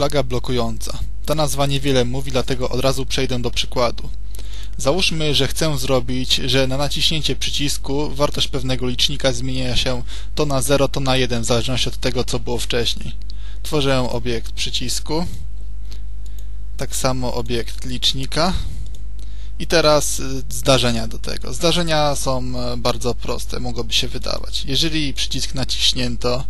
flaga blokująca. Ta nazwa niewiele mówi, dlatego od razu przejdę do przykładu. Załóżmy, że chcę zrobić, że na naciśnięcie przycisku wartość pewnego licznika zmienia się to na 0, to na 1, w zależności od tego, co było wcześniej. Tworzę obiekt przycisku, tak samo obiekt licznika i teraz y, zdarzenia do tego. Zdarzenia są e, bardzo proste, mogłoby się wydawać. Jeżeli przycisk naciśnięto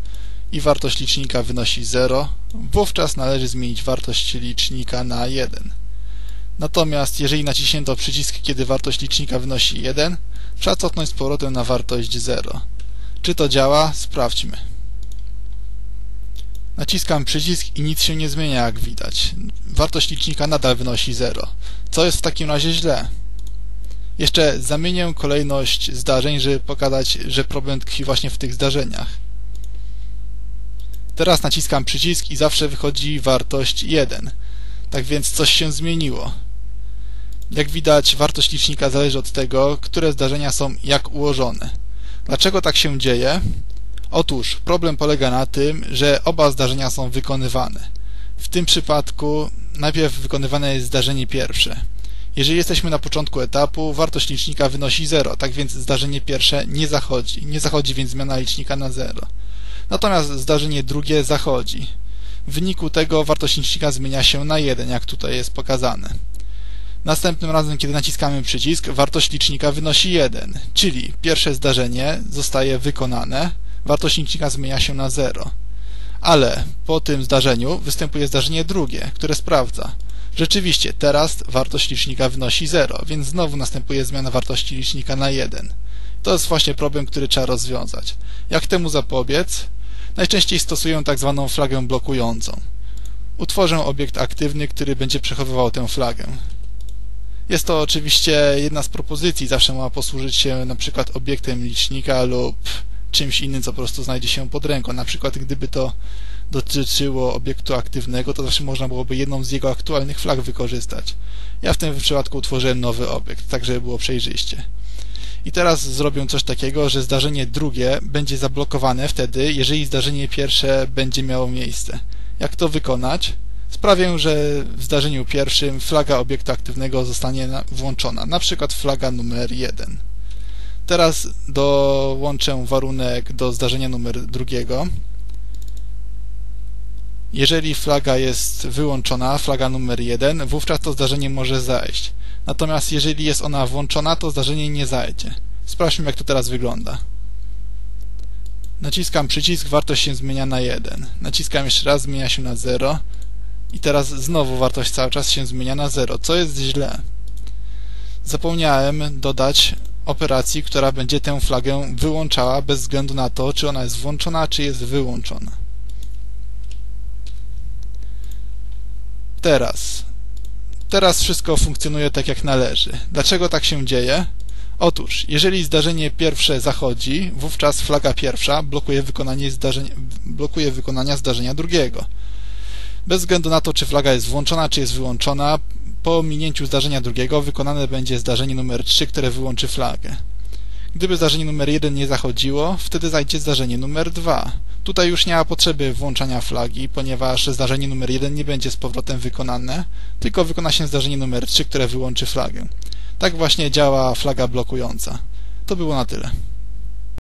i wartość licznika wynosi 0, wówczas należy zmienić wartość licznika na 1. Natomiast jeżeli naciśnięto przycisk, kiedy wartość licznika wynosi 1, trzeba cofnąć z powrotem na wartość 0. Czy to działa? Sprawdźmy. Naciskam przycisk i nic się nie zmienia, jak widać. Wartość licznika nadal wynosi 0. Co jest w takim razie źle? Jeszcze zamienię kolejność zdarzeń, żeby pokazać, że problem tkwi właśnie w tych zdarzeniach. Teraz naciskam przycisk i zawsze wychodzi wartość 1. Tak więc coś się zmieniło. Jak widać, wartość licznika zależy od tego, które zdarzenia są jak ułożone. Dlaczego tak się dzieje? Otóż problem polega na tym, że oba zdarzenia są wykonywane. W tym przypadku najpierw wykonywane jest zdarzenie pierwsze. Jeżeli jesteśmy na początku etapu, wartość licznika wynosi 0, tak więc zdarzenie pierwsze nie zachodzi. Nie zachodzi więc zmiana licznika na 0. Natomiast zdarzenie drugie zachodzi. W wyniku tego wartość licznika zmienia się na 1, jak tutaj jest pokazane. Następnym razem, kiedy naciskamy przycisk, wartość licznika wynosi 1, czyli pierwsze zdarzenie zostaje wykonane, wartość licznika zmienia się na 0. Ale po tym zdarzeniu występuje zdarzenie drugie, które sprawdza. Rzeczywiście, teraz wartość licznika wynosi 0, więc znowu następuje zmiana wartości licznika na 1. To jest właśnie problem, który trzeba rozwiązać. Jak temu zapobiec? Najczęściej stosuję tak zwaną flagę blokującą. Utworzę obiekt aktywny, który będzie przechowywał tę flagę. Jest to oczywiście jedna z propozycji, zawsze ma posłużyć się na przykład obiektem licznika lub czymś innym, co po prostu znajdzie się pod ręką. Na przykład gdyby to dotyczyło obiektu aktywnego, to zawsze można byłoby jedną z jego aktualnych flag wykorzystać. Ja w tym przypadku utworzyłem nowy obiekt, tak żeby było przejrzyście. I teraz zrobię coś takiego, że zdarzenie drugie będzie zablokowane wtedy, jeżeli zdarzenie pierwsze będzie miało miejsce. Jak to wykonać? Sprawię, że w zdarzeniu pierwszym flaga obiektu aktywnego zostanie włączona, na przykład flaga numer 1. Teraz dołączę warunek do zdarzenia numer drugiego. Jeżeli flaga jest wyłączona, flaga numer 1, wówczas to zdarzenie może zajść. Natomiast jeżeli jest ona włączona, to zdarzenie nie zajdzie. Sprawdźmy, jak to teraz wygląda. Naciskam przycisk, wartość się zmienia na 1. Naciskam jeszcze raz, zmienia się na 0. I teraz znowu wartość cały czas się zmienia na 0. Co jest źle? Zapomniałem dodać operacji, która będzie tę flagę wyłączała bez względu na to, czy ona jest włączona, czy jest wyłączona. Teraz. Teraz wszystko funkcjonuje tak jak należy. Dlaczego tak się dzieje? Otóż, jeżeli zdarzenie pierwsze zachodzi, wówczas flaga pierwsza blokuje, wykonanie zdarzenia, blokuje wykonania zdarzenia drugiego. Bez względu na to, czy flaga jest włączona, czy jest wyłączona, po minięciu zdarzenia drugiego wykonane będzie zdarzenie numer 3, które wyłączy flagę. Gdyby zdarzenie numer 1 nie zachodziło, wtedy zajdzie zdarzenie numer 2. Tutaj już nie ma potrzeby włączania flagi, ponieważ zdarzenie numer 1 nie będzie z powrotem wykonane, tylko wykona się zdarzenie numer 3, które wyłączy flagę. Tak właśnie działa flaga blokująca. To było na tyle.